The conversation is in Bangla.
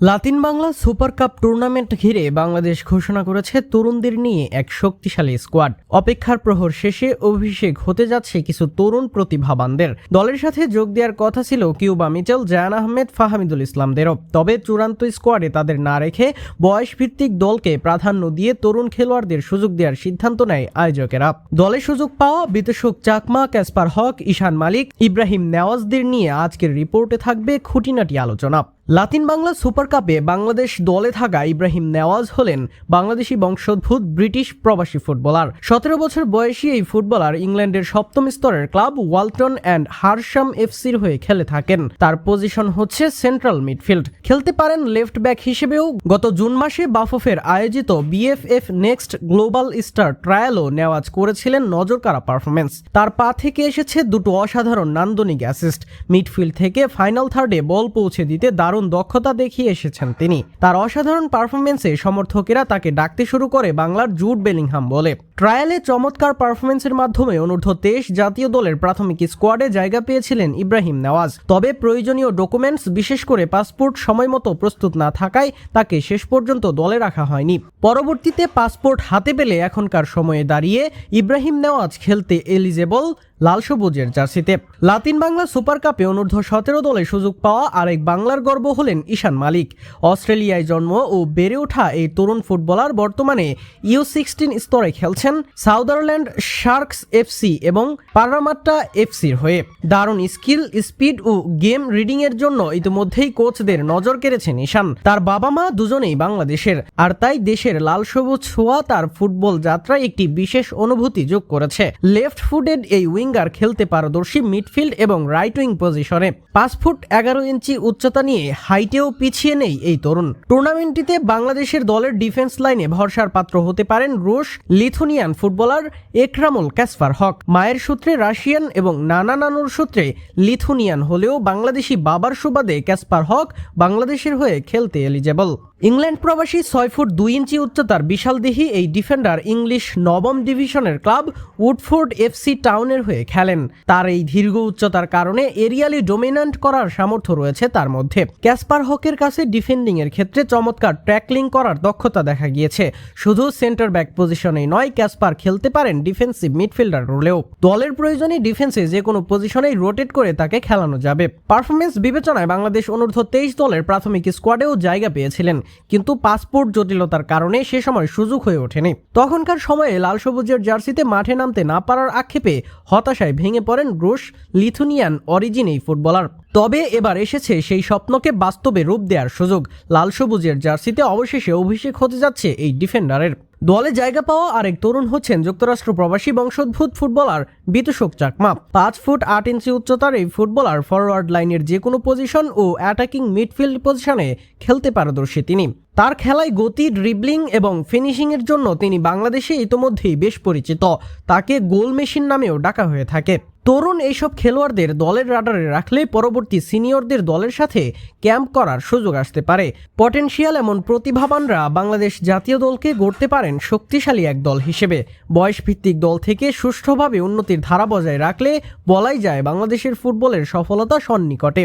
Latin Bangla super cup tournament ঘিরে বাংলাদেশ ঘোষণা করেছে তরুণদের নিয়ে এক শক্তিশালী স্কোয়াড। অপেক্ষার প্রহর শেষে অভিষেক হতে যাচ্ছে কিছু তরুণ প্রতিভাবানদের। দলের সাথে যোগ দেওয়ার কথা ছিল কিউবা মিচেল, জায়ান আহমেদ, ফাহামিদুল ইসলামদেরও তবে চূড়ান্ত স্কোয়াডে তাদের না রেখে বয়সভিত্তিক দলকে প্রাধান্য দিয়ে তরুণ খেলোয়াড়দের সুযোগ দেওয়ার সিদ্ধান্ত নেয় আয়োজকেরা। দলে সুযোগ পাওয়া বিতোষক চাকমা, ক্যাসপার হক, ঈশান মালিক, ইব্রাহিম নেওয়াজদের নিয়ে আজকের রিপোর্টে থাকবে খুঁটিনাটি আলোচনা। লাতিন বাংলা সুপার কাপে বাংলাদেশ দলে থাকা ইব্রাহিম নেওয়াজ হলেন বাংলাদেশি বংশোদ্ভূত ব্রিটিশ প্রবাসী ফুটবলার। সতেরো বছর বয়সী এই ফুটবলার ইংল্যান্ডের সপ্তম স্তরের ক্লাব ওয়ালটন অ্যান্ড হারশাম এফসির হয়ে খেলে থাকেন। তার পজিশন হচ্ছে সেন্ট্রাল মিডফিল্ড। খেলতে পারেন লেফট ব্যাক হিসেবেও গত জুন মাসে বাফফের আয়োজিত বিএফএফ নেক্সট গ্লোবাল স্টার ট্রায়ালও নেওয়াজ করেছিলেন নজরকাড়া পারফরমেন্স তার পা থেকে এসেছে দুটো অসাধারণ নান্দনিক অ্যাসিস্ট। মিডফিল্ড থেকে ফাইনাল থার্ডে বল পৌঁছে দিতে দারুণ দক্ষতা দেখিয়ে এসেছেন তিনি। তার অসাধারণ পারফরমেন্সে সমর্থকেরা তাকে ডাকতে শুরু করে বাংলার জুট বেলিংহাম বলে। ট্রায়ালে চমৎকার পারফরমেন্সের মাধ্যমে অনূর্ধ্ব তেইশ জাতীয় দলের প্রাথমিক স্কোয়াডে জায়গা পেয়েছিলেন ইব্রাহিম নেওয়াজ। তবে প্রয়োজনীয় ডকুমেন্টস, বিশেষ করে পাসপোর্ট সময়মতো প্রস্তুত না থাকায় তাকে শেষ পর্যন্ত দলে রাখা হয়নি। পরবর্তীতে পাসপোর্ট হাতে পেলে এখনকার সময়ে দাঁড়িয়ে ইব্রাহিম নেওয়াজ খেলতে এলিজেবল লাল সবুজের জার্সিতে। লাতিন বাংলা সুপার কাপে অনূর্ধ্ব সতেরো দলে সুযোগ পাওয়া আরেক বাংলার গর্ব হলেন ঈশান মালিক। অস্ট্রেলিয়ায় জন্ম ও বেড়ে ওঠা এই তরুণ ফুটবলার বর্তমানে ইউ সিক্সটিন স্তরে খেলছেন সাউদারল্যান্ড শার্কস এফসি এবং পারামাট্টা এফসির হয়ে। দারুণ স্কিল, স্পিড ও গেম রিডিং এর জন্য ইতিমধ্যেই কোচদের নজর কেড়েছেন ঈশান। তার বাবা মা দুজনেই বাংলাদেশের। আর তাই দেশের লাল সবুজ ছোঁয়া তার ফুটবল যাত্রায় একটি বিশেষ অনুভূতি যোগ করেছে। লেফট ফুটেড এই উইঙ্গার খেলতে পারদর্শী মিডফিল্ড এবং রাইট উইং পজিশনে পাঁচ ফুট এগারো ইঞ্চি উচ্চতা নিয়ে হাইটেও পিছিয়ে নেই এই তরুণ। টুর্নামেন্টটিতে বাংলাদেশের দলের ডিফেন্স লাইনে ভরসার পাত্র হতে পারেন রুশ, লিথুনিয়ান ফুটবলার একরামুল ক্যাসফার হক। মায়ের সূত্রে রাশিয়ান এবং নানা নানুর সূত্রে লিথুনিয়ান হলেও বাংলাদেশি বাবার সুবাদে ক্যাসপার হক বাংলাদেশের হয়ে খেলতে এলিজেবল ইংল্যান্ড প্রবাসী ছয় ফুট দুই ইঞ্চি উচ্চতার বিশাল বিশালদেহী এই ডিফেন্ডার ইংলিশ নবম ডিভিশনের ক্লাব উডফোর্ড এফসি টাউনের হয়ে খেলেন। তার এই দীর্ঘ উচ্চতার কারণে এরিয়ালি ডোমিনেন্ট করার সামর্থ্য রয়েছে তার মধ্যে। ক্যাসপার হকের কাছে ডিফেন্ডিং এর ক্ষেত্রে চমৎকার ট্র্যাকলিং করার দক্ষতা দেখা গিয়েছে। শুধু সেন্টার ব্যাক পজিশনেই নয়, ক্যাসপার খেলতে পারেন ডিফেন্সিভ মিডফিল্ডার রোলেও। দলের প্রয়োজনে ডিফেন্সে যে কোনো পজিশনেই রোটেট করে তাকে খেলানো যাবে। পারফরমেন্স বিবেচনায় বাংলাদেশ অনূর্ধ্ব তেইশ দলের প্রাথমিক স্কোয়াডেও জায়গা পেয়েছিলেন। কিন্তু পাসপোর্ট জটিলতার কারণে সে সময় সুযোগ হয়ে ওঠেনি। তখনকার সময়ে লাল সবুজের জার্সিতে মাঠে নামতে না পারার আক্ষেপে হতাশায় ভেঙে পড়েন রুশ, লিথুনিয়ান অরিজিন এই ফুটবলার। তবে এবার এসেছে সেই স্বপ্নকে বাস্তবে রূপ দেওয়ার সুযোগ। লাল সবুজের জার্সিতে অবশেষে অভিষেক হতে যাচ্ছে এই ডিফেন্ডারের। দলে জায়গা পাওয়া আরেক তরুণ হচ্ছেন যুক্তরাষ্ট্র প্রবাসী বংশোদ্ভূত ফুটবলার বিতুষক চাকমা পাঁচ ফুট আট ইঞ্চি উচ্চতার এই ফুটবলার ফরওয়ার্ড লাইনের যে কোনো পজিশন ও অ্যাটাকিং মিডফিল্ড পজিশনে খেলতে পারদর্শী তিনি। তার খেলায় গতি ড্রিবলিং এবং ফিনিশিংয়ের জন্য তিনি বাংলাদেশে ইতোমধ্যেই বেশ পরিচিত। তাকে গোল মেশিন নামেও ডাকা হয়ে থাকে। তরুণ এইসব খেলোয়াড়দের দলের রাডারে রাখলে পরবর্তী সিনিয়রদের দলের সাথে ক্যাম্প করার সুযোগ আসতে পারে। পটেনশিয়াল এমন প্রতিভাবানরা বাংলাদেশ জাতীয় দলকে গড়তে পারেন শক্তিশালী এক দল হিসেবে। বয়সভিত্তিক দল থেকে সুষ্ঠুভাবে উন্নতির ধারা বজায় রাখলে বলাই যায় বাংলাদেশের ফুটবলের সফলতা সন্নিকটে।